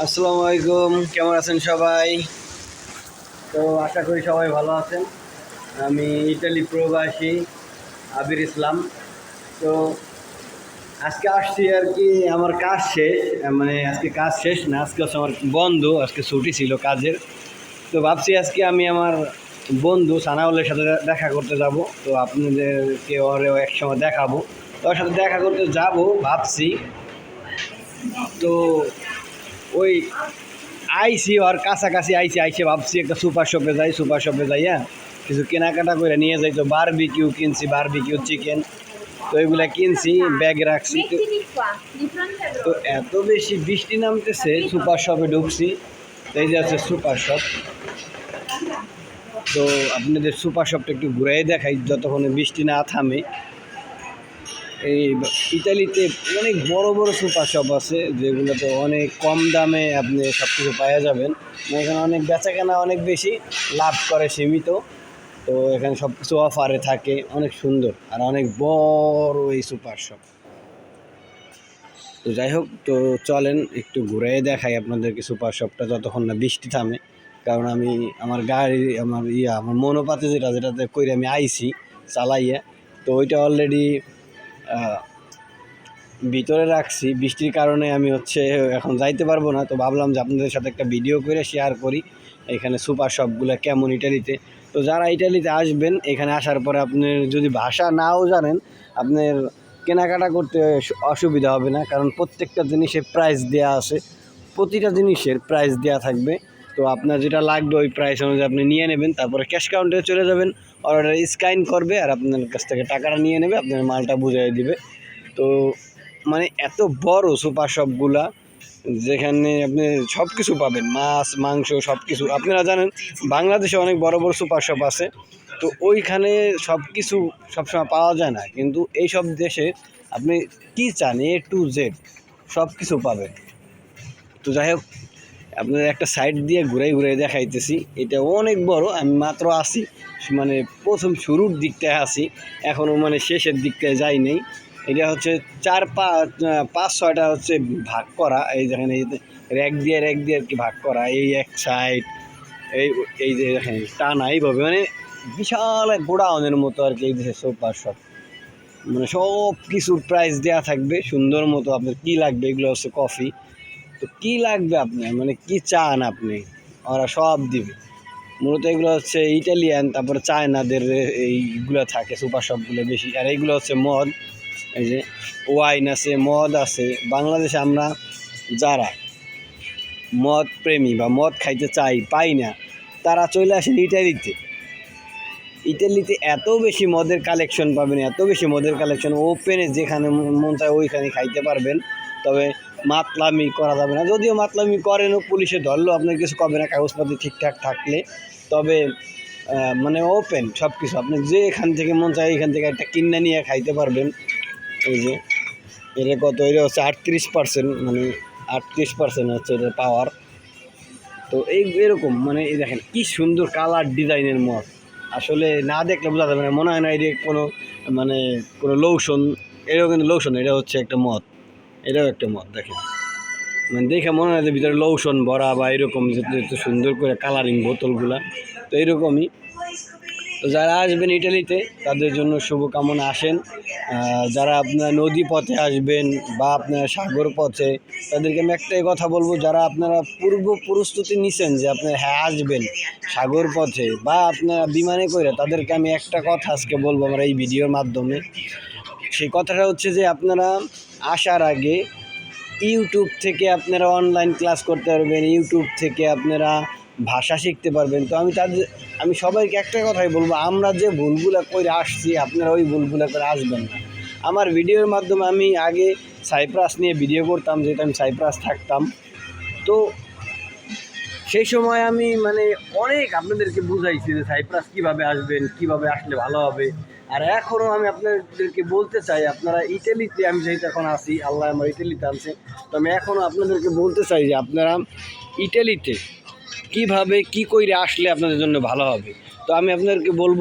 আসসালামু আলাইকুম, কেমন আছেন সবাই? তো আশা করি সবাই ভালো আছেন। আমি ইটালি প্রবাসী আবির ইসলাম। তো আজকে আসছি আর কি, আমার কাজ শেষ মানে আজকে কাজ শেষ না, আজকে আমার বন্ধ, আজকে ছুটি ছিল কাজের। তো ভাবছি আজকে আমি আমার বন্ধু সানাউলের সাথে দেখা করতে যাব। তো আপনাদেরকে ওরেও একসময় দেখাবো। তো ওর সাথে দেখা করতে যাব, ভাবছি। তো ওই আইসি আর কাছাকাছি আইসি, আইসে ভাবছি একটা সুপার শপে যাই, সুপার শপে যাইয়া কিছু কেনাকাটা করে নিয়ে যাই, তো বারবিকিউ কিনছি বারবিকিউ চিকেন তো এগুলা কিনছি ব্যাগ রাখছি, তো. এত বেশি বৃষ্টি নামতেছে, সুপার শপে ঢুকছি এই যে আছে সুপার শপ তো আপনাদের সুপার শপটা একটু ঘুরে দেখাই, যতক্ষণে বৃষ্টি না থামে এই ইতালিতে অনেক বড় বড় সুপার শপ আছে, যেগুলোতে অনেক কম দামে আপনি সব কিছু পাওয়া যাবেন। মানে এখানে অনেক বেচা কেনা অনেক বেশি লাভ করে সীমিত। তো এখানে সব কিছু অফারে থাকে, অনেক সুন্দর আর অনেক বড় এই সুপার শপ। তো যাই হোক, তো চলেন একটু ঘুরে দেখাই আপনাদেরকে সুপার শপটা যতক্ষণ না বৃষ্টি থামে। কারণ আমি আমার গাড়ি, আমার ইয়া, আমার মনোপাতে যেটা, যেটাতে করে আমি আইছি, চালাইয়া, তো ওইটা অলরেডি ভিতরে রাখছি। বৃষ্টির কারণে আমি হচ্ছে এখন যাইতে পারব না। তো ভাবলাম যে আপনাদের সাথে একটা ভিডিও করে শেয়ার করি। এখানে সুপার শপগুলো কেমন ইটালিতে? তো যারা ইটালিতে আসবেন, এখানে আসার পরে আপনি যদি ভাষা নাও জানেন, আপনার কেনাকাটা করতে অসুবিধা হবে না। কারণ প্রত্যেকটা জিনিসের প্রাইস দেওয়া আছে। প্রতিটা জিনিসের প্রাইস দেওয়া থাকবে। তো আপনার যেটা লাগবে ওই প্রাইস অনুযায়ী আপনি নিয়ে নেবেন। তারপরে ক্যাশ কাউন্টারে চলে যাবেন। অর্ডার স্ক্যান করবে আর আপনার কাছ থেকে টাকাটা নিয়ে নেবে, আপনার মালটা বুঝিয়ে দিবে। তো মানে এত বড় সুপার শপগুলা যেখানে আপনি সব কিছু পাবেন, মাছ, মাংস সব কিছু আপনারা জানেন, বাংলাদেশে অনেক বড় বড় সুপার শপ আছে। তো ওইখানে সব কিছু সবসময় পাওয়া যায় না। কিন্তু এই সব দেশে আপনি কি চান এ টু জেড সব কিছু পাবেন। তো যাই হোক আপনার একটা সাইড দিয়ে ঘুরাই ঘুরাই দেখাইতেছি। এটা অনেক বড়, আমি মাত্র আসি মানে প্রথম শুরুর দিকটায় আসি এখনও মানে শেষের দিকটায় যাই নেই। এটা হচ্ছে চার পাঁচ পাঁচ ছয়টা হচ্ছে ভাগ করা, এই যেখানে র্যাক দিয়ে র্যাক দিয়ে আর কি ভাগ করা, এই এক সাইড এই এই যে দেখেন টানা, এইভাবে মানে বিশাল এক গোডাউনের মতো আর কি, এই দেশে সোফার সব। মানে সব কিছুর প্রাইস দেওয়া থাকবে, সুন্দর মতো আপনার কী লাগবে, এগুলো হচ্ছে কফি তো কী লাগবে আপনার মানে কি চান আপনি? ওরা সব দিবে। মূলত এগুলো হচ্ছে ইটালিয়ান তারপরে চায়নাদের এইগুলো থাকে, সুপার শপগুলো বেশি। আর এইগুলো হচ্ছে মদ। এই যে ওয়াইন আছে, মদ আছে। বাংলাদেশে আমরা যারা মদ প্রেমী বা মদ খাইতে চাই, পাই না, তারা চলে আসেন ইটালিতে ইটালিতে এত বেশি মদের কালেকশন পাবেন, এত বেশি মদের কালেকশন ওপেনে যেখানে মন- চায় ওইখানে খাইতে পারবেন। তবে মাতলামি করা যাবে না। যদিও মাতলামি করেনও, পুলিশে ধরলো আপনার কিছু কবে না, কাগজপাতি ঠিকঠাক থাকলে। তবে মানে ওপেন সব কিছু আপনি যে এখান থেকে মন চায় এখান থেকে একটা কিনে নিয়ে খাইতে পারবেন। এই যে, এটা কত? এটা হচ্ছে আটত্রিশ পার্সেন্ট মানে আটত্রিশ পার্সেন্ট হচ্ছে এটা পাওয়ার তো এই এরকম মানে এই দেখেন, কি সুন্দর কালার ডিজাইনের মদ। আসলে না দেখলে বোঝা যাবে না, মনে হয় না এটা কোনো মানে কোনো লোশন কিন্তু লোশন এটা হচ্ছে একটা মদ। এটাও একটা মত, দেখেন। মানে দেখে মনে হয় যে ভিতরে লোশন ভরা বা এরকম সুন্দর করে কালারিং বোতলগুলা, তো এরকমই। তো যারা আসবেন ইটালিতে, তাদের জন্য শুভকামনা আসেন। যারা আপনার নদী পথে আসবেন বা আপনার সাগর পথে তাদেরকে আমি একটাই কথা বলব, যারা আপনারা পূর্ব প্রস্তুতি নিছেন যে আপনারা হ্যাঁ আসবেন সাগর পথে বা আপনারা বিমানে করে, তাদেরকে আমি একটা কথা আজকে বলব আমরা এই ভিডিওর মাধ্যমে। সেই কথাটা হচ্ছে যে আপনারা আসার আগে ইউটিউব থেকে আপনারা অনলাইন ক্লাস করতে পারবেন, ইউটিউব থেকে আপনারা ভাষা শিখতে পারবেন। তো আমি তাদের, আমি সবাইকে একটা কথাই বলব, আমরা যে ভুলগুলো করে আসছি, আপনারা ওই ভুলগুলো করে আসবেন না। আমার ভিডিওর মাধ্যমে আমি আগে সাইপ্রাস নিয়ে ভিডিও করতাম, যেহেতু আমি সাইপ্রাস থাকতাম। তো সেই সময় আমি মানে অনেক আপনাদেরকে বুঝাইছি যে সাইপ্রাস কীভাবে আসবেন, কীভাবে আসলে ভালো হবে। আর এখনও আমি আপনাদেরকে বলতে চাই, আপনারা ইটালিতে আমি যেহেতু এখন আসি আল্লাহ আমার ইটালিতে আনছে, তো আমি এখনও আপনাদেরকে বলতে চাই যে আপনারা ইটালিতে কীভাবে, কি কইরে আসলে আপনাদের জন্য ভালো হবে। তো আমি আপনাদেরকে বলব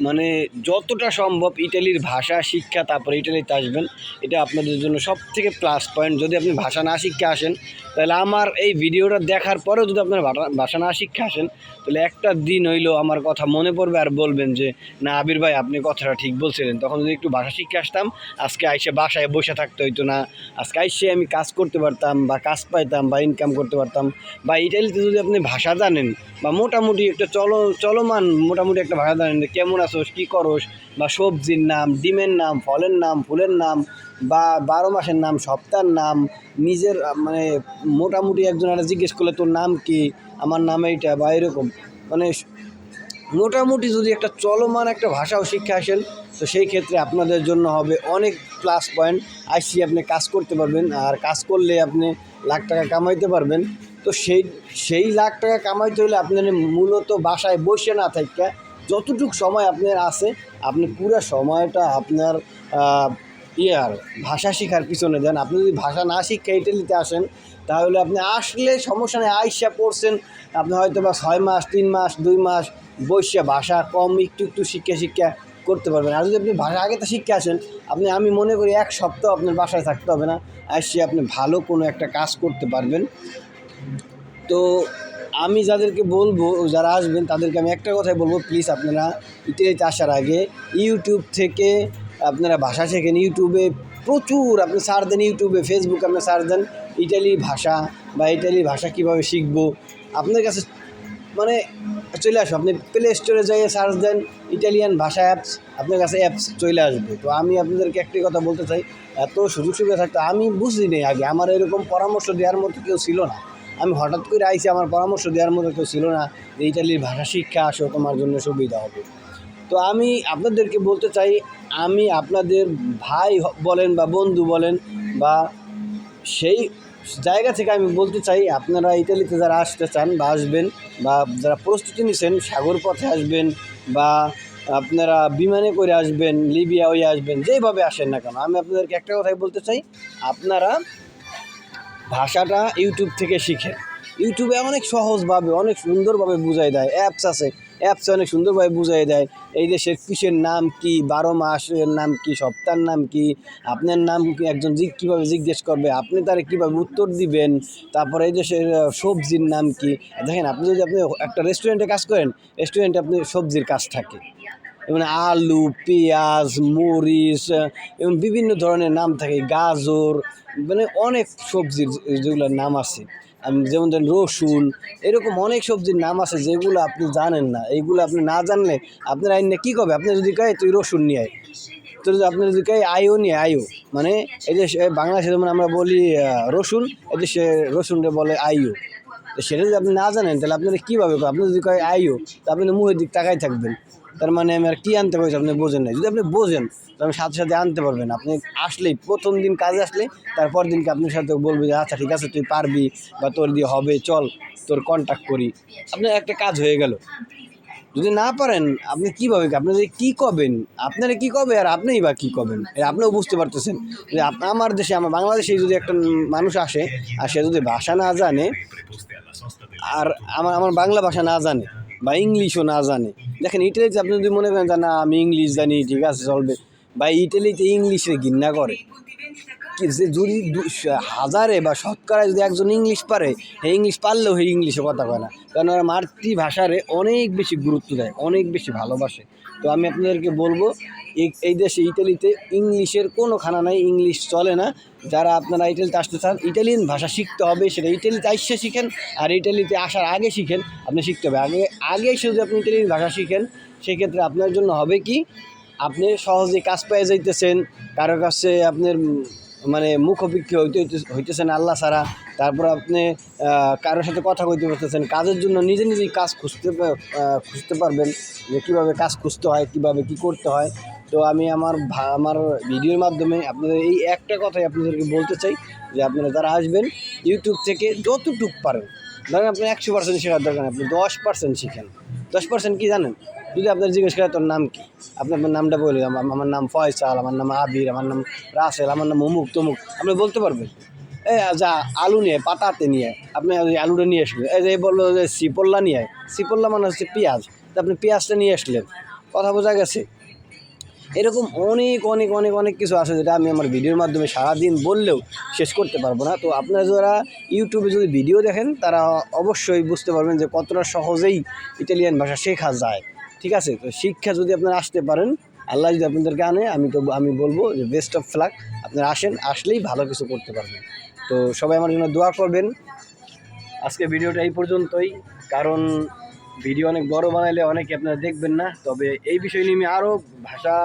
মানে যতটা সম্ভব ইটালির ভাষা, শিক্ষা, তারপরে ইটালিতে আসবেন, এটা আপনাদের জন্য সব থেকে প্লাস পয়েন্ট যদি আপনি ভাষা না শিক্ষা আসেন, তাহলে আমার এই ভিডিওটা দেখার পরেও যদি আপনার ভাষা- না শিক্ষা আসেন, তাহলে একটা দিন হইল আমার কথা মনে পড়বে আর বলবেন যে, না, আবির ভাই, আপনি কথাটা ঠিক বলছিলেন। তখন যদি একটু ভাষা শিক্ষা আসতাম, আজকে আইসে বাসায় বসে থাকতে হইতো না। আজকে আইসে আমি কাজ করতে পারতাম বা কাজ পাইতাম বা ইনকাম করতে পারতাম। বা ইটালিতে যদি আপনি ভাষা জানেন, বা মোটামুটি একটা চলো, চলমান, মোটামুটি একটা ভাষা জানেন কেমন আছোস কী করস? বা সবজির নাম, ডিমের নাম, ফলের নাম, ফুলের নাম, বা বারো মাসের নাম, সপ্তাহের নাম, নিজের মানে মোটামুটি একজন একটা জিজ্ঞেস করলে তোর নাম কি? আমার নাম এইটা, বা এরকম। মানে মোটামুটি যদি একটা চলমান একটা ভাষাও শিক্ষা আসেন, তো সেই ক্ষেত্রে আপনাদের জন্য হবে অনেক প্লাস পয়েন্ট আইসি আপনি কাজ করতে পারবেন, আর কাজ করলে আপনি লাখ টাকা কামাইতে পারবেন। তো সেই সেই লাখ টাকা কামাইতে হলে আপনার মূলত বাসায় বসে না থাকা যতটুকু সময় আপনার আছে, আপনি পুরো সময়টা আপনার ইয়ার ভাষা শেখার পিছনে দেন। আপনি যদি ভাষা না শিক্ষা ইটালিতে আসেন, তাহলে আপনি আসলে সমস্যা নেই, আইসা পড়ছেন, আপনি হয়তো বা ছয় মাস, তিন মাস, দুই মাস বসে ভাষা কম একটু একটু শিক্ষা শিক্ষা করতে পারবেন। আর যদি আপনি ভাষা আগে তো শিক্ষা আসেন, আপনি আমি মনে করি এক সপ্তাহ আপনার বাসায় থাকতে হবে না আসে আপনি ভালো কোনো একটা কাজ করতে পারবেন। তো আমি যাদেরকে বলব, যারা আসবেন, তাদেরকে আমি একটা কথাই বলব প্লিজ আপনারা ইটালিতে আসার আগে ইউটিউব থেকে আপনারা ভাষা শেখেন। ইউটিউবে প্রচুর আপনি সার্চ দেন ইউটিউবে ফেসবুকে আপনি সার্চ দেন, ইটালি ভাষা বা ইটালি ভাষা কীভাবে শিখব। আপনার কাছে মানে চলে আসো আপনি প্লে স্টোরে যাইয়ে সার্চ দেন ইটালিয়ান ভাষা অ্যাপস আপনার কাছে অ্যাপস চলে আসবে। তো আমি আপনাদেরকে একটি কথা বলতে চাই, এত সুযোগ সুবিধা থাকতো আমি বুঝি নেই আগে, আমার এরকম পরামর্শ দেওয়ার মতো কেউ ছিল না। আমি হঠাৎ করে আইসি আমার পরামর্শ দেওয়ার মতো কেউ ছিল না যে ইটালির ভাষা শিক্ষা আসো, তোমার জন্য সুবিধা হবে। তো আমি আপনাদেরকে বলতে চাই, আমি আপনাদের ভাই বলেন বা বন্ধু বলেন বা সেই জায়গা থেকে আমি বলতে চাই, আপনারা ইতালিতে যারা আসতে চান বা আসবেন বা যারা প্রস্তুতি নিছেন, সাগর পথে আসবেন বা আপনারা বিমানে করে আসবেন লিবিয়া হয়ে আসবেন, যেভাবে আসেন না কেন, আমি আপনাদেরকে একটা কথাই বলতে চাই, আপনারা ভাষাটা ইউটিউব থেকে শিখেন ইউটিউবে অনেক সহজভাবে, অনেক সুন্দরভাবে বুঝাই দেয়। অ্যাপস আছে। অ্যাপসে অনেক সুন্দরভাবে বুঝাই দেয়। এই দেশের কিসের নাম কি, বারো মাসের নাম কি, সপ্তাহের নাম কি, আপনার নাম কি, একজন জিগ কীভাবে জিজ্ঞেস করবে, আপনি তারে কীভাবে উত্তর দিবেন, তারপরে এই দেশের সবজির নাম কি। দেখেন, আপনি যদি আপনি একটা রেস্টুরেন্টে কাজ করেন রেস্টুরেন্টে আপনি সবজির কাজ থাকে। যেমন আলু, পেঁয়াজ, মরিচ এবং বিভিন্ন ধরনের নাম থাকে, গাজর মানে অনেক সবজির যেগুলোর নাম আছে। যেমন ধরেন রসুন, এরকম অনেক সবজির নাম আছে যেগুলো আপনি জানেন না। এইগুলো আপনি না জানলে আপনার আইন কী করবে? আপনি যদি কয়, তুই রসুন নিয়ে আয়। তো আপনি যদি কয় আয়ও নিয়ে আয়ও মানে এই যে বাংলাদেশে যেমন আমরা বলি রসুন সে রসুনটা বলে তো সেটা যদি আপনি না জানেন, তাহলে আপনারা কীভাবে আপনি যদি কয় আইও তা আপনি মুখের দিক তাকাই থাকবেন। তার মানে আমি আর কী আনতে পারছি আপনি বোঝেন না যদি আপনি বোঝেন, তো আমি সাথে সাথে আনতে পারবেন। আপনি আসলেই প্রথম দিন কাজে আসলে তারপর দিনকে আপনার সাথে বলবে যে আচ্ছা ঠিক আছে, তুই পারবি বা তোর দিয়ে হবে, চল, তোর কন্ট্যাক্ট করি। আপনার একটা কাজ হয়ে গেল। যদি না পারেন, আপনি কীভাবে, আপনি যদি কী কবেন, আপনারা কী কবে আর আপনিই বা কী কবেন? আপনিও বুঝতে পারতেছেন। যে আমার দেশে, আমার বাংলাদেশে যদি একটা মানুষ আসে, আর সে যদি ভাষা না জানে, আর আমার আমার বাংলা ভাষা না জানে বা ইংলিশও না জানে দেখেন ইটালিতে আপনি যদি মনে করেন যে না, আমি ইংলিশ জানি, ঠিক আছে, চলবে। বা ইটালিতে ইংলিশে ঘৃণা করে। যদি হাজারে বা শতকরায় যদি একজন ইংলিশ পারে সেই ইংলিশ পারলেও সেই ইংলিশে কথা কয় না। কারণ ওরা মাতৃভাষারে অনেক বেশি গুরুত্ব দেয়, অনেক বেশি ভালোবাসে। তো আমি আপনাদেরকে বলব, এই- দেশে ইটালিতে ইংলিশের কোনো খানা নাই, ইংলিশ চলে না। যারা আপনারা ইটালিতে আসতে চান ইটালিয়ান ভাষা শিখতে হবে, সেটা ইটালিতে আসছে শিখেন, আর ইটালিতে আসার আগে শিখেন, আপনি শিখতে হবে। আগে আগে যদি আপনি ইটালিয়ান ভাষা শিখেন, সেক্ষেত্রে আপনার জন্য হবে কি, আপনি সহজে কাজ পেয়ে যাইতেছেন, কারও কাছে আপনার মানে মুখোপেক্ষী হইতে হইতে- হইতেছেন আল্লাহ ছাড়া। তারপর আপনি কারোর সাথে কথা কইতে পারতেছেন কাজের জন্য নিজে নিজেই কাজ খুঁজতে খুঁজতে পারবেন যে কীভাবে কাজ খুঁজতে হয়, কীভাবে কী করতে হয়। তো আমি আমার আমার ভিডিওর মাধ্যমে আপনাদের এই একটা কথাই আপনাদেরকে বলতে চাই, যে আপনারা যারা আসবেন ইউটিউব থেকে যতটুক পারেন, ধরেন আপনি একশো পার্সেন্ট শেখার দরকার আপনি দশ পার্সেন্ট শিখেন। দশ পার্সেন্ট কী জানেন? যদি আপনার জিজ্ঞেস করে, তোর নাম কি? আপনি আপনার নামটা বলে আমার নাম ফয়সাল, আমার নাম আবির, আমার নাম রাসেল, আমার নাম অমুক, তমুক। আপনি বলতে পারবেন। এ, যা, আলু নিয়ে, পাতাতে নিয়ে, আপনি ওই আলুটা নিয়ে আসলেন এই যে বলল যে সিপল্লা নিয়ে আয়। সিপল্লা মানে হচ্ছে পেঁয়াজ। তো আপনি পেঁয়াজটা নিয়ে আসলেন। কথা বোঝা গেছে? এরকম অনেক অনেক অনেক অনেক কিছু আছে যেটা আমি আমার ভিডিওর মাধ্যমে সারাদিন বললেও শেষ করতে পারব না। তো আপনারা যারা ইউটিউবে যদি ভিডিও দেখেন, তারা অবশ্যই বুঝতে পারবেন যে কতটা সহজেই ইটালিয়ান ভাষা শেখা যায়। ঠিক আছে? তো শিক্ষা যদি আপনারা আসতে পারেন, আল্লাহ যদি আপনাদেরকে আনে আমি তো আমি বলব যে বেস্ট অফ ফ্লাক আপনারা আসেন, আসলেই ভালো কিছু করতে পারবেন। তো সবাই আমার জন্য দোয়া করবেন। আজকে ভিডিওটা এই পর্যন্তই, কারণ ভিডিও অনেক বড় বানাইলে অনেকে আপনারা দেখবেন না, তবে এই বিষয় নিয়ে আমি আরও ভাষা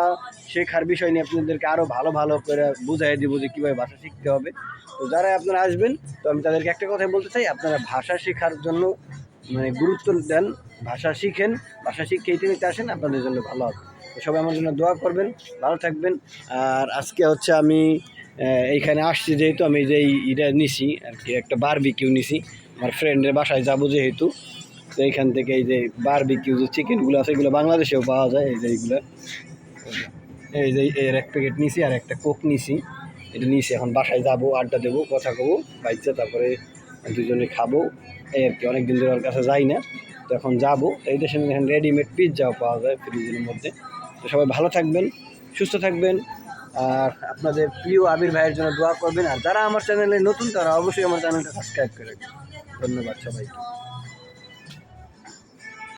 শেখার বিষয় নিয়ে আপনাদেরকে আরও ভালো ভালো করে বুঝাই দিব যে কীভাবে ভাষা শিখতে হবে। তো যারা আপনারা আসবেন, তো আমি তাদেরকে একটা কথাই বলতে চাই, আপনারা ভাষা শেখার জন্য মানে গুরুত্ব দেন, ভাষা শিখেন, ভাষা শিখে ইটালিতে আসেন, আপনাদের জন্য ভালো হবে। সবাই আমার জন্য দোয়া করবেন, ভালো থাকবেন। আর আজকে হচ্ছে আমি এইখানে আসছি যেহেতু আমি যে ইটা নিছি, আর কি একটা বারবিকিউ নিছি। আমার ফ্রেন্ডের বাসায় যাব যেহেতু, তো এইখান থেকে এই যে বারবিকিউ যে চিকেনগুলো আছে, এগুলো বাংলাদেশেও পাওয়া যায়, এই যে এইগুলো। এই যে এর এক প্যাকেট নিছি, আর একটা কোক নিছি। এটা নিছি, এখন বাসায় যাব, আড্ডা দেবো, কথা কবো বাইচা, তারপরে দুজনে খাব। এই আর কি অনেকদিন ধরে ওর কাছে যাই না। তো এখন যাব। এই দেশে এখন রেডিমেড পিৎজাও পাওয়া যায় ফ্রিজের মধ্যে। তো সবাই ভালো থাকবেন, সুস্থ থাকবেন। আর আপনাদের প্রিয় আবির ভাইয়ের জন্য দোয়া করবেন। আর যারা আমার চ্যানেলে নতুন, তারা অবশ্যই আমার চ্যানেলটা সাবস্ক্রাইব করে রাখবেন। ধন্যবাদ সবাইকে।